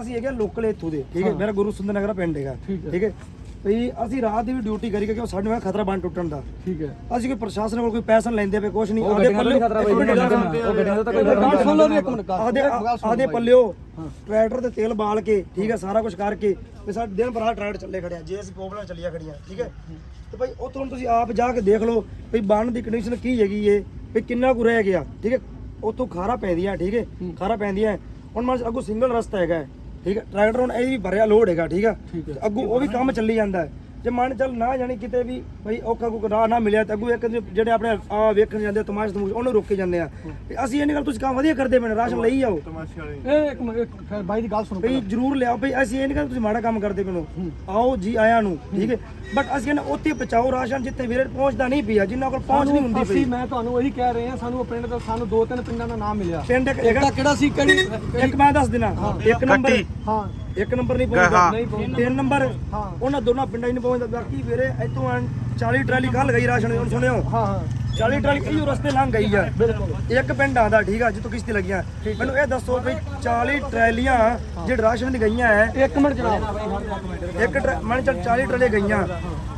ਅਸੀਂ ਹੈਗੇ ਲੋਕਲ ਇੱਥੋਂ ਦੇ ਠੀਕ ਹੈ? ਮੇਰਾ ਗੁਰੂ ਸੁੰਦਰ ਨਗਰ ਪਿੰਡ ਹੈਗਾ ਠੀਕ ਹੈ। ਭਈ ਅਸੀਂ ਰਾਤ ਦੀ ਵੀ ਡਿਊਟੀ ਕਰੀ ਕਿਉਂਕਿ ਸਾਡੇ ਨਾਲ ਖਤਰਾ ਬਣ ਟੁੱਟਣ ਦਾ। ਠੀਕ ਹੈ। ਅਸੀਂ ਕੋਈ ਪ੍ਰਸ਼ਾਸਨ ਕੋਲ ਕੋਈ ਪੈਸਾ ਲੈਂਦੇ ਪਏ ਕੁਛ ਨਹੀਂ। ਵੀ। ਆਦੇ ਸੁਣੋ ਆਦੇ। ਪੱਲਿਓ ਟਰੈਕਟਰ ਤੇ ਤੇਲ ਬਾਲ ਕੇ ਠੀਕ ਹੈ? ਸਾਰਾ ਕੁਝ ਕਰਕੇ ਤੇ ਸਾਡੇ ਦਿਨ ਭਰਾ ਟਰੈਕਟਰ ਚੱਲੇ ਖੜਿਆ ਜੇ ਅਸੀਂ ਪ੍ਰੋਬਲਮ ਚੱਲੀਆਂ ਖੜੀਆਂ ਠੀਕ ਹੈ? ਤੇ ਭਾਈ ਉੱਥੋਂ ਤੁਸੀਂ ਆਪ ਜਾ ਕੇ ਦੇਖ ਲਓ ਵੀ ਬੰਨ ਦੀ ਕੰਡੀਸ਼ਨ ਕੀ ਹੈਗੀ ਏ ਵੀ ਕਿੰਨਾ ਕੁ ਰਹਿ ਗਿਆ ਠੀਕ ਹੈ? ਉੱਥੋਂ ਖਾਰਾ ਪੈਂਦੀਆਂ ਠੀਕ ਹੈ। ਖਾਰਾ ਪੈਂਦੀਆਂ। ਹੁਣ ਮੰਨ ਅੱਗੋਂ ਸਿੰਗਲ ਰਸਤਾ ਹੈਗਾ ਠੀਕ ਹੈ? ਟਰੈਕਟਰ ਹੁਣ ਇਹ ਵੀ ਭਰਿਆ ਲੋਡ ਹੈਗਾ ਠੀਕ ਹੈ। ਅੱਗੋਂ ਉਹ ਵੀ ਕੰਮ ਚੱਲੀ ਜਾਂਦਾ ਹੈ। ਜੇ ਮੰਨ ਚੱਲ ਨਾ ਜਾਣੀ ਕਿਤੇ ਵੀ ਭਾਈ ਔਖਾ ਕੋਈ ਰਾਹ ਨਾ ਮਿਲਿਆ ਤਾਂ ਅੱਗੋਂ ਇੱਕ ਜਿਹੜੇ ਆਪਣੇ ਆ ਵੇਖਣ ਜਾਂਦੇ ਤਮਾਸ਼ ਤਮੂਸ਼ ਉਹਨੂੰ ਰੋਕੇ ਜਾਂਦੇ ਆ। ਤੇ ਅਸੀਂ ਇਹ ਨਹੀਂ ਗੱਲ ਤੁਸੀਂ ਕੰਮ ਵਧੀਆ ਕਰਦੇ ਪਏ ਨੇ ਰਾਸ਼ਨ ਲਈ ਆਓ। ਇਹ ਇੱਕ ਮਿੰਟ ਇੱਕ ਫਿਰ ਬਾਈ ਦੀ ਗੱਲ ਸੁਣੋ ਭਈ ਜਰੂਰ ਲਿਆਓ ਭਈ ਅਸੀਂ ਇਹ ਨਹੀਂ ਕਹਿੰਦੇ ਤੁਸੀਂ ਮਾੜਾ ਕੰਮ ਕਰਦੇ ਪਏ ਹੋ ਆਓ ਜੀ ਆਇਆਂ ਨੂੰ ਠੀਕ ਹੈ? ਬਟ ਅਸੀਂ ਕਹਿੰਦੇ ਉੱਥੇ ਪਹੁੰਚਾਓ ਰਾਸ਼ਨ ਜਿੱਥੇ ਵੀਰੇ ਪਹੁੰਚਦਾ ਨਹੀਂ ਪਿਆ ਜਿੰਨਾ ਕੋਲ ਪਹੁੰਚ ਨਹੀਂ ਹੁੰਦੀ ਪਈ ਮੈਂ ਤੁਹਾਨੂੰ ਇਹੀ ਕਹਿ ਰਹੇ ਹਾਂ ਸਾਨੂੰ ਪਿੰਡ ਦਾ ਸਾਨੂੰ ਦੋ ਤਿੰਨ ਪਿੰਡਾਂ ਦਾ ਨਾਮ ਮਿਲਿਆ। ਪਿੰਡ ਇੱਕ ਕਿਹੜਾ ਸੀ ਕਿਹੜੀ ਇੱਕ ਮੈਂ ਦੱਸ ਦਿਨਾ ਇੱਕ ਨੰਬਰ ਹਾਂ। ਇੱਕ ਨੰਬਰ ਨਹੀਂ ਪਹੁੰਚਦਾ ਨਹੀਂ ਪਹੁੰਚਦਾ। ਤਿੰਨ ਨੰਬਰ ਹਾਂ। ਉਹਨਾਂ ਦੋਨਾਂ ਪਿੰਡਾਂ 'ਚ ਨਹੀਂ ਪਹੁੰਚਦਾ। ਬਾਕੀ ਵੀਰੇ ਇੱਥੋਂ ਐਨ 40 ਟਰਾਲੀ ਕੱਲ ਗਈ ਰਾਸ਼ਨ ਹੁਣ ਸੁਣਿਓ। ਹਾਂ ਹਾਂ। 40 ਟਰਾਲੀ ਇਹੋ ਰਸਤੇ ਲੰਘ ਗਈ ਆ। ਇੱਕ ਪਿੰਡ ਆਂਦਾ ਠੀਕ ਆ ਜਿੱਥੋਂ ਕਿਸ਼ਤੀ ਲੱਗੀਆਂ ਮੈਨੂੰ ਇਹ ਦੱਸੋ ਵੀ 40 ਟਰਾਲੀਆਂ ਜਿਹੜੇ ਰਾਸ਼ਨ ਦੀ ਗਈਆਂ ਐ ਇੱਕ ਮਿੰਟ ਜਨਾਬ। ਇੱਕ ਮੰਨ ਚੱਲ 40 ਟਰਾਲੇ ਗਈਆਂ।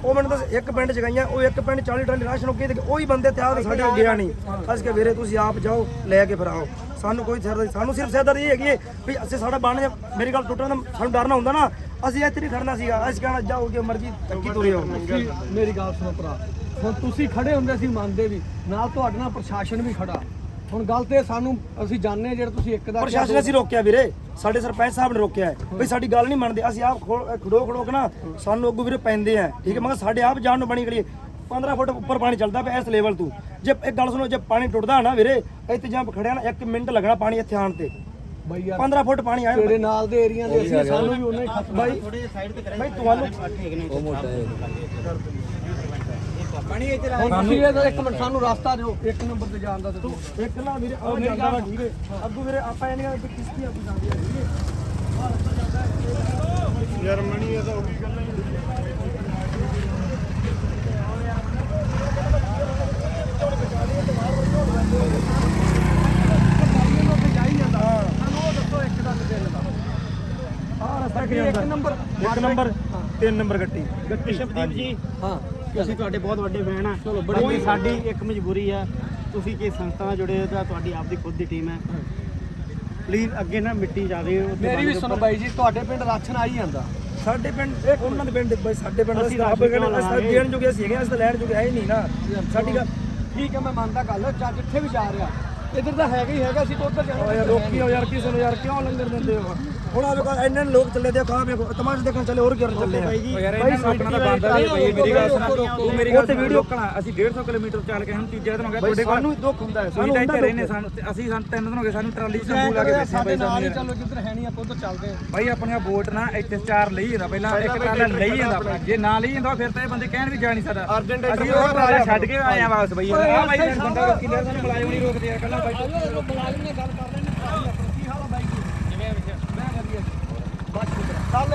ਉਹ ਮੈਨੂੰ ਦੱਸ ਇੱਕ ਪਿੰਡ ਚ ਗਈਆਂ ਉਹ ਇੱਕ ਪਿੰਡ 40 ਟਰਾਲੇ ਰਾਸ਼ਨ ਉੱਗੇ ਤੇ ਉਹੀ ਬੰਦੇ ਤਿਆਰ ਸਾਡੇ ਗਿਆ ਨਹੀਂ ਅਸੀਂ ਕਿ ਵੀਰੇ ਤੁਸੀਂ ਆਪ ਜਾਓ ਲੈ ਕੇ ਫਿਰ ਆਓ। ਸਾਨੂੰ ਕੋਈ ਸਿਰ ਸਾਨੂੰ ਸਿਰਫ ਸਿਰਦਰਦੀ ਇਹ ਹੈਗੀ ਹੈ ਵੀ ਅਸੀਂ ਸਾਡਾ ਬਣ ਮੇਰੀ ਗੱਲ ਟੁੱਟਣ ਦਾ ਸਾਨੂੰ ਡਰ ਨਾ ਹੁੰਦਾ ਨਾ ਅਸੀਂ ਇੱਥੇ ਨਹੀਂ ਖੜਨਾ ਸੀਗਾ ਅਸੀਂ ਕਹਿਣਾ ਜਾਓ ਜੋ ਮਰਜ਼ੀ ਧੱਕੀ ਤੁਰੇ ਤੁਸੀਂ ਮੇਰੀ ਗੱਲ ਸੁਣੋ ਭਰਾ ਹੁਣ ਤੁਸੀਂ ਖੜੇ ਹੁੰਦੇ ਸੀ ਮੰਨਦੇ ਵੀ ਨਾਲ ਤੁਹਾਡੇ ਨਾਲ ਪ੍ਰਸ਼ਾਸਨ ਵੀ ਖੜਾ। ਹੁਣ ਗੱਲ ਤੇ ਸਾਨੂੰ ਅਸੀਂ ਜਾਣਦੇ ਜਿਹੜੇ ਤੁਸੀਂ ਇੱਕ ਦਾ ਪ੍ਰਸ਼ਾਸਨ ਅਸੀਂ ਰੋਕਿਆ ਵੀਰੇ ਸਾਡੇ ਸਰਪੰਚ ਸਾਹਿਬ ਨੇ ਰੋਕਿਆ ਹੈ। ਵੀ ਸਾਡੀ ਗੱਲ ਨਹੀਂ ਮੰਨਦੇ ਅਸੀਂ ਆਪ ਖੜੋ ਖੜੋ ਕੇ ਨਾ ਸਾਨੂੰ ਅੱਗੋਂ ਵੀਰੇ ਪੈਂਦੇ ਆ। ਠੀਕ ਹੈ ਮगर ਸਾਡੇ ਆਪ ਜਾਣ ਨੂੰ ਬਣੀ ਗਲੀ 15 ਫੁੱਟ ਉੱਪਰ ਪਾਣੀ ਚੱਲਦਾ ਪਿਆ ਇਸ ਲੈਵਲ ਤੋਂ। ਜੇ ਇੱਕ ਗੱਲ ਸੁਣੋ ਜੇ ਪਾਣੀ ਟੁੱਟਦਾ ਨਾ ਵੀਰੇ ਇੱਥੇ ਜਾਂ ਖੜਿਆ ਨਾ 1 ਮਿੰਟ ਲੱਗਣਾ ਪਾਣੀ ਇੱਥੇ ਆਣ ਤੇ। ਬਾਈ ਯਾਰ 15 ਫੁੱਟ ਪਾਣੀ ਆਇਆ। ਤੇਰੇ ਨਾਲ ਦੇ ਏਰੀਆ ਦੇ ਅਸੀਂ ਸਾਨੂੰ ਵੀ ਉਹਨਾਂ ਹੀ ਖਤਮ ਬਾਈ ਬਾਈ ਤੁਹਾਨੂੰ ਹੁਣ ਤੁਸੀਂ ਇਹ ਇੱਕ ਮਿੰਟ ਸਾਨੂੰ ਰਸਤਾ ਦਿਓ। ਇੱਕ ਨੰਬਰ ਤੇ ਜਾਣ ਦਾ ਦੱਸੋ ਇੱਕ ਨਾ ਵੀਰੇ ਆ ਜਾਂਦਾ ਵਾ ਠੀਕ ਹੈ ਅੱਗੋਂ ਵੀਰੇ ਆਪਾਂ ਇਹ ਨਹੀਂ ਕਿ ਕਿਸ਼ਤੀ ਆਪੂ ਜਾਂਦੀ ਹੈ। ਠੀਕ ਹੈ। ਸਾਨੂੰ ਉਹ ਦੱਸੋ ਇੱਕ ਦਾ ਤੇ ਤਿੰਨ ਦਾ ਆਹ ਰਸਤਾ ਕਿ ਇੱਕ ਨੰਬਰ। ਇੱਕ ਨੰਬਰ ਤਿੰਨ ਨੰਬਰ ਗੱਟੀ ਵਿਸ਼ਵਦੀਪ ਜੀ। ਹਾਂ। ਅਸੀਂ ਤੁਹਾਡੇ ਬਹੁਤ ਵੱਡੇ ਫੈਨ ਆ। ਚਲੋ, ਬੜੀ ਸਾਡੀ ਇੱਕ ਮਜਬੂਰੀ ਆ ਤੁਸੀਂ ਕਿ ਸੰਸਥਾ ਨਾਲ ਜੁੜੇ ਹੋ ਤਾਂ ਤੁਹਾਡੀ ਆਪਦੀ ਖੁਦ ਦੀ ਟੀਮ ਹੈ? ਪਲੀਜ਼ ਅੱਗੇ ਨਾ ਮਿੱਟੀ ਜਾਵੇ ਮੇਰੀ ਵੀ ਸੁਣੋ। ਬਾਈ ਜੀ ਤੁਹਾਡੇ ਪਿੰਡ ਰਾਸ਼ਨ ਆ ਹੀ ਜਾਂਦਾ। ਸਾਡੇ ਪਿੰਡ ਉਹਨਾਂ ਦੇ ਪਿੰਡ ਬਾਈ ਸਾਡੇ ਪਿੰਡ ਅਸੀਂ ਰਾਸ਼ਨ ਕਹਿੰਦੇ ਅਸੀਂ ਦੇਣ ਜੋਗੇ ਅਸੀਂ ਹੈਗੇ ਅਸੀਂ ਤਾਂ ਲੈਣ ਜੋਗੇ ਹੈ ਹੀ ਨਹੀਂ ਨਾ। ਸਾਡੀ ਗੱਲ ਠੀਕ ਹੈ ਮੈਂ ਮੰਨਦਾ ਗੱਲ। ਚਾ ਜਿੱਥੇ ਵੀ ਜਾ ਰਿਹਾ ਇੱਧਰ ਤਾਂ ਹੈਗਾ ਹੀ ਹੈਗਾ ਅਸੀਂ ਤਾਂ ਉੱਧਰ ਜਾਣਾ। ਯਾਰ ਰੋਕੀ ਹੋ ਯਾਰ ਕਿਸੇ ਨੂੰ ਯਾਰ ਕਿਉਂ ਲੰਗਰ ਦਿੰਦੇ ਹੋ? ਹੁਣ ਆ ਵੇਖੋ ਇੰਨੇ ਲੋਕ ਚੱਲੇ ਦੇ ਕਹਾਂ ਵੇਖੋ ਤਮਾਸ਼ ਦੇਖਣ ਚੱਲੇ ਹੋਰ ਕਿਉਂ ਚੱਲੇ ਆ। ਬਾਈ ਜੀ ਯਾਰ ਇਹਨਾਂ ਆਪਣਾ ਤਾਂ ਬੰਦਾ ਨਹੀਂ ਪਈ ਮੇਰੀ ਗੱਲ ਸੁਣ ਤੂੰ ਮੇਰੀ ਗੱਲ ਸੁਣ। video- ਲੋਕਣਾ ਅਸੀਂ 150 ਕਿਲੋਮੀਟਰ ਚੱਲ ਕੇ ਹੁਣ ਤੀਜੇ ਦਿਨ ਹੋ ਗਿਆ ਤੁਹਾਡੇ ਕੋਲ। ਸਾਨੂੰ ਦੁੱਖ ਹੁੰਦਾ ਹੈ ਸਾਨੂੰ ਤਾਂ ਇੱਥੇ ਰਹਿੰਦੇ ਸਾਨੂੰ ਤੇ ਅਸੀਂ ਸਾਨੂੰ ਤਿੰਨ ਦਿਨ ਹੋ ਗਏ ਸਾਨੂੰ ਟਰਾਲੀ ਸੰਭੂ ਲਾ ਕੇ ਬੈਠੇ ਸਾਡੇ ਨਾਲ ਹੀ ਚੱਲੋ ਜਿੱਧਰ ਹੈ ਨਹੀਂ ਆਪਾਂ ਉੱਧਰ ਚੱਲਦੇ ਹਾਂ। ਬਾਈ ਆਪਣੀਆਂ ਵੋਟ ਨਾ ਇੱਥੇ ਚਾਰ ਲਈ ਜਾਂਦਾ ਪਹਿਲਾਂ ਇੱਕ ਟਰਾਲਾ ਲਈ ਜਾਂਦਾ ਆਪਣਾ। ਜੇ ਨਾ ਲਈ ਜਾਂਦਾ ਫਿਰ ਤਾਂ ਇਹ ਬੰਦੇ ਕਹਿਣ ਵੀ ਜਾ ਨਹੀਂ ਸਕਦਾ। ਅਸੀਂ ਉਹ ਟਰਾਲਾ ਛੱਡ ਕੇ ਆਏ ਆ ਵਾਪਸ ਬਈ ਆ ਨੇ ਬੰਦਾ ਰੋਕੀ ਸਾਨੂੰ ਬੁਲਾਇਆ ਨਹੀਂ ਰੋਕਦੇ ਯਾਰ ਕੱਲਾ ਬਾਈ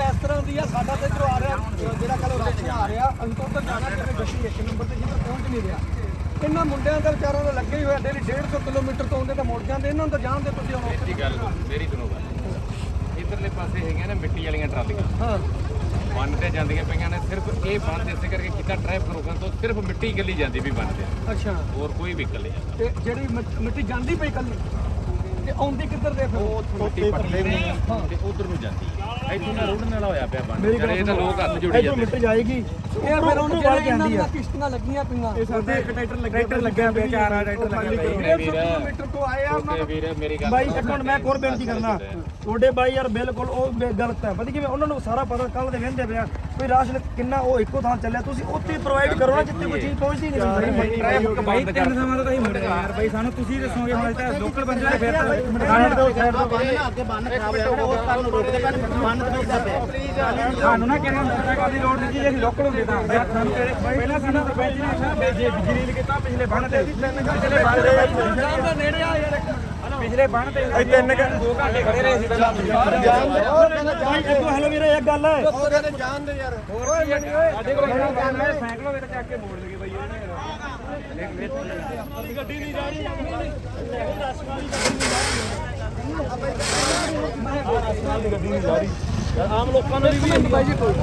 ਇਸ ਤਰ੍ਹਾਂ ਦੀ ਆ ਸਾਡਾ ਤੇ ਇੱਧਰੋਂ ਆ ਰਿਹਾ ਜਿਹੜਾ ਕੱਲ ਰਾਸ਼ਨ ਆ ਰਿਹਾ ਅਸੀਂ ਤਾਂ ਜਾਣਾ ਕਿਤੇ ਗੱਡੀ ਇੱਕ ਨੰਬਰ ਤੇ ਜਿੱਧਰ ਪਹੁੰਚ ਨਹੀਂ ਰਿਹਾ ਇਹਨਾਂ ਮੁੰਡਿਆਂ ਦਾ ਵਿਚਾਰਾਂ ਦੇ ਲੱਗੇ ਹੀ ਹੋਇਆ ਡੇਲੀ 150 ਕਿਲੋਮੀਟਰ ਤੋਂ ਆਉਂਦੇ ਤਾਂ ਮੁੜ ਜਾਂਦੇ ਇਹਨਾਂ ਨੂੰ ਤਾਂ ਜਾਣਦੇ ਤੁਸੀਂ ਹੁਣ ਉੱਥੇ। ਗੱਲ ਮੇਰੀ ਸੁਣੋ ਗੱਲ ਇਧਰਲੇ ਪਾਸੇ ਹੈਗੀਆਂ ਨੇ ਮਿੱਟੀ ਵਾਲੀਆਂ ਟਰਾਲੀਆਂ ਹਾਂ ਬੰਨ ਤੇ ਜਾਂਦੀਆਂ ਪਈਆਂ ਨੇ ਸਿਰਫ ਇਹ ਬੰਨ ਇਸੇ ਕਰਕੇ ਕੀਤਾ ਟ੍ਰੈਫਿਕ ਰੋਕਣ ਤੋਂ ਸਿਰਫ ਮਿੱਟੀ ਗੱਲੀ ਜਾਂਦੀ ਵੀ ਬੰਨ ਤੇ ਅੱਛਾ। ਹੋਰ ਕੋਈ ਨਹੀਂ। ਜਾਂਦਾ ਤੇ ਜਿਹੜੀ ਮਿੱਟ- ਮਿੱਟੀ ਜਾਂਦੀ ਪਈ ਕੱਲੀ ਤੇ ਆਉਂਦੀ ਕਿੱਧਰ ਦੇ ਫਿਰ? ਉਹ ਮਿੱਟੀ ਪੱਟਦੇ ਨੇ ਤੇ ਉਧਰ ਨੂੰ ਜਾਂਦੀ ਇੱਥੋਂ ਦਾ ਰੋਡ ਨਾਲ ਹੋਇਆ ਪਿਆ ਬੰਨ। ਯਾਰ ਇਹ ਤਾਂ ਲੋਕ ਹੱਥ ਜੋੜੀ ਜਾਂਦੇ ਮਿੱਟ ਜਾਏਗੀ ਇਹ ਫਿਰ ਉਹਨੂੰ ਵੜ ਆ ਦੀਆਂ ਕਿਸ਼ਤੀਆਂ ਲੱਗੀਆਂ ਪਈਆਂ? ਸਾਡੇ ਇੱਕ ਟਰੈਕਟਰ ਲੱਗਿਆ ਟਰੈਕਟਰ ਲੱਗਿਆ ਪਿਆ ਚਾਰ ਆ ਟਰੈਕਟਰ ਲੱਗਿਆ ਪਿਆ 150 ਕਿਲੋਮੀਟਰ ਤੋਂ ਆਏ ਆ ਉਹਨਾਂ ਤੇ ਵੀਰ ਮੇਰੀ ਗੱਲ ਬਾਈ ਇੱਕ ਮਿੰਟ ਮੈਂ ਇੱਕ ਹੋਰ ਬੇਨਤੀ ਕਰਨਾ। ਤੁਹਾਡੇ ਬਾਈ ਯਾਰ ਬਿਲਕੁਲ ਉਹ ਗਲਤ ਹੈ। ਪਤਾ ਕਿਵੇਂ? ਉਹਨਾਂ ਨੂੰ ਸਾਰਾ ਪਤਾ ਕੱਲ ਦੇ ਵਹਿੰਦੇ ਪਿਆ ਕੋਈ ਰਾਸ਼ਨ ਕਿੰਨਾ ਉਹ ਇੱਕੋ ਥਾਂ ਚੱਲਿਆ। ਤੁਸੀਂ ਉੱਥੇ ਪ੍ਰੋਵਾਈਡ ਕਰੋ ਨਾ ਜਿੱਥੇ ਕੋਈ ਚੀਜ਼ ਪਹੁੰਚਦੀ ਨਹੀਂ ਬਾਈ ਤਿੰਨ ਸਮਾਂ ਤੋਂ ਅਸੀਂ ਮੁੜ ਗਏ ਯਾਰ ਬਾਈ ਸਾਨੂੰ ਤੁਸੀਂ ਦੱਸੋਗੇ ਹੁਣ ਤਾਂ ਲੋਕਲ ਬੰਦੇ ਨੇ ਫਿਰ ਸਾਨੂੰ ਨਾ ਕਿਹਨਾਂ ਮੋਟਰਸਾਈਕਲ ਦੀ ਲੋੜ ਨਹੀਂ ਜੀ ਲੋਕਲ ਹੁੰਦੇ ਤਾਂ। ਪਹਿਲਾਂ ਸਾਨੂੰ ਸਰਪੰਚ ਨੇ ਬਿਜਲੀ ਕੀਤਾ, ਪਿਛਲੇ ਬੰਨ ਤੇ ਪਿਛਲੇ ਬੰਨ ਤੇ ਨੇੜੇ ਆ ਯਾਰ ਪਿਛਲੇ ਬੰਨ ਤੇ ਅਸੀਂ ਤਿੰਨ ਘੰ- ਦੋ ਘੰਟੇ ਖੜੇ ਰਹੇ ਸੀ ਪਹਿਲਾਂ। ਬਾਈ ਇੱਕ ਹੈਲੋ ਵੀਰੇ ਇੱਕ ਗੱਲ ਹੈ। ਸਾਡੇ ਕੋਲ ਇੰਨਾ ਕੰਮ ਹੈ? ਸਾਈਕਲੋਂ ਵਿੱਚ ਚੱਕ ਕੇ ਮੋੜ ਲਗੇ ਬਾਈ ਉਹਨੇ ਆਮ ਲੋਕਾਂ ਨੂੰ ਵੀ ਬਾਈ ਜੀ ਕੋਈ।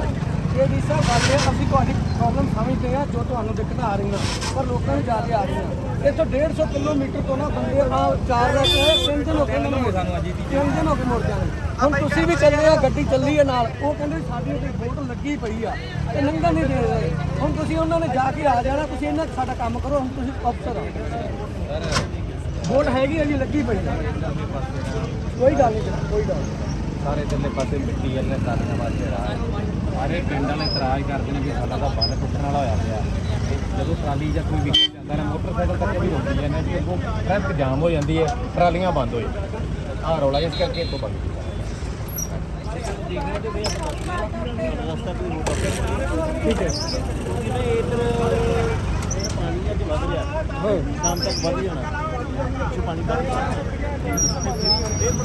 ਇਹ ਵੀ ਸਭ ਗੱਲ ਹੈ ਅਸੀਂ ਤੁਹਾਡੀ ਪ੍ਰੋਬਲਮ ਸਮਝਦੇ ਹਾਂ ਜੋ ਤੁਹਾਨੂੰ ਦਿੱਕਤਾਂ ਆ ਰਹੀਆਂ ਪਰ ਲੋਕਾਂ ਨੂੰ ਜ਼ਿਆਦਾ ਆ ਰਹੀਆਂ। ਇੱਥੋਂ 150 ਕਿਲੋਮੀਟਰ ਤੋਂ ਨਾ ਬੰਦੇ ਆ ਚਾਰ ਆਏ, ਤਿੰਨ ਦਿਨ ਹੋ ਗਏ ਇਹਨਾਂ ਨੂੰ ਸਾਨੂੰ ਅੱਜ ਤਿੰਨ ਦਿਨ ਹੋ ਗਏ ਮੁੜ ਜਾਣੇ ਹੁਣ ਤੁਸੀਂ ਵੀ ਚੱਲੇ ਆ ਗੱਡੀ ਚੱਲੀ ਹੈ ਨਾਲ। ਉਹ ਕਹਿੰਦੇ ਸਾਡੀ ਤੇ ਵੋਟ ਲੱਗੀ ਪਈ ਆ ਤੇ ਨੰਗਾ ਨਹੀਂ ਦੇ ਰਹੇ। ਹੁਣ ਤੁਸੀਂ ਉਹਨਾਂ ਨੇ ਜਾ ਕੇ ਆ ਜਾਣਾ ਤੁਸੀਂ ਇਹਨਾਂ ਸਾਡਾ ਕੰਮ ਕਰੋ ਹੁਣ ਤੁਸੀਂ ਅਫਸਰ ਹੋ ਵੋਟ ਹੈਗੀ ਹੈ ਜੀ ਲੱਗੀ ਪਈ ਆ। ਕੋਈ ਗੱਲ ਨਹੀਂ ਕੋਈ ਗੱਲ ਸਾਰੇ ਤਿੰਨੇ ਪਾਸੇ ਮਿੱਟੀ ਵਾਲੇ ਸਾਰਿਆਂ ਵਾਸਤੇ ਰਾਹ ਹੈ। ਸਾਰੇ ਪਿੰਡ ਵਾਲੇ ਇਤਰਾਜ਼ ਕਰਦੇ ਨੇ ਕਿ ਸਾਡਾ ਤਾਂ ਬੰਨ ਟੁੱਟਣ ਵਾਲਾ ਹੋਇਆ ਪਿਆ। ਤੇ ਜਦੋਂ ਟਰਾਲੀ ਜਾਂ ਕੋਈ ਵਹੀਕਲ ਜਾਂਦਾ ਨਾ ਮੋਟਰਸਾਈਕਲ ਤੱਕ ਵੀ ਰੁਕ ਜਾਂਦੇ ਵੀ ਅੱਗੋਂ ਟ੍ਰੈਫਿਕ ਜਾਮ ਹੋ ਜਾਂਦੀ ਹੈ ਟਰਾਲੀਆਂ ਬੰਦ ਹੋ ਜਾਂਦੀਆਂ। ਆਹ ਰੌਲਾ ਇਸ ਕਰਕੇ ਇੱਥੋਂ ਬੰਦ ਠੀਕ ਹੈ। ਕਿਉਂਕਿ ਨਾ ਇਧਰ ਪਾਣੀ ਅੱਜ ਵੱਧ ਰਿਹਾ ਸ਼ਾਮ ਤੱਕ ਵੱਧ ਜਾਣਾ। ਪਾਣੀ ਵੱਧ ਜਾਣਾ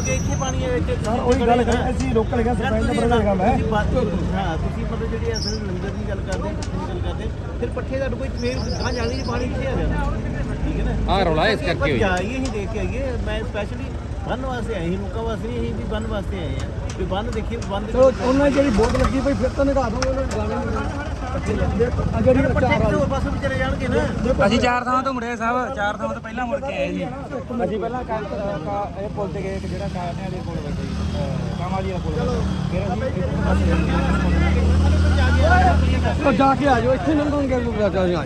ਇੱਥੇ ਪਾਣੀ ਹੈ ਇੱਥੇ ਸਰ ਉਹੀ ਗੱਲ ਕਰੀ ਅਸੀਂ ਰੋਕਣ ਲਗਾ ਸਰਪੰਚ ਦਾ ਬੜਾ ਕੰਮ ਹੈ ਤੁਸੀਂ ਬਾਤ ਹਾਂ ਤੁਸੀਂ ਮਤਲਬ ਜਿਹੜੀ ਅਸਲ ਲੰਗਰ ਦੀ ਗੱਲ ਕਰਦੇ ਪੱਠੇ ਗੱਲ ਕਰਦੇ ਫਿਰ ਪੱਠੇ ਦਾ ਕੋਈ ਫੇਰ ਗਾਂ ਜਾਣੀ ਜੀ ਪਾਣੀ ਇੱਥੇ ਆ ਜਾਣਾ ਠੀਕ ਹੈ ਨਾ ਆਹ ਰੌਲਾ ਇਸ ਕਰਕੇ ਹੋਈ ਜਾਈਏ ਅਸੀਂ ਦੇਖ ਕੇ ਆਈਏ ਮੈਂ ਸਪੈਸ਼ਲੀ ਬੰਨ ਵਾਸਤੇ ਆਏ ਸੀ ਲੋਕਾਂ ਵਾਸਤੇ ਨਹੀਂ ਅਸੀਂ ਵੀ ਬੰਨ ਵਾਸਤੇ ਆਏ ਆ ਵੀ ਬੰਨ ਦੇਖੀਏ ਬੰਨ ਉਹਨਾਂ ਜਿਹੜੀ ਵੋਟ ਲੱਗੀ ਪਈ ਫਿਰ ਤਾਂ ਨਿਕਾ ਦੋਗੇ, ਉਹਨਾਂ ਨੂੰ ਜਿਹੜੀ ਪੱਠੇ ਚਾਰ ਕਿਤੇ ਹੋਰ ਪਾਸੇ ਵੀ ਚਲੇ ਜਾਣਗੇ ਨਾ? ਅਸੀਂ ਚਾਰ ਥਾਵਾਂ ਤੋਂ ਮੁੜੇ ਸਾਹਿਬ ਚਾਰ ਥਾਵਾਂ ਤੋਂ ਪਹਿਲਾਂ ਮੁੜ ਕੇ ਆਏ ਜੀ। ਅਸੀਂ ਪਹਿਲਾਂ ਕਾ ਇਹ ਪੁੱਲ ਤੇ ਗਏ ਜਿਹੜਾ ਕਾਰਨੇ ਵਾਲੇ ਕੋਲ ਵੱਜੇ ਜੀ ਕਾਮਾਲੀ ਦਾ ਪੁੱਲ ਫਿਰ ਅਸੀਂ ਜਾ ਕੇ ਆ ਜਾਓ ਇੱਥੇ ਲੰਘਣਗੇ ਲੋਕ ਜਾ ਕੇ ਆ ਜਾਓ।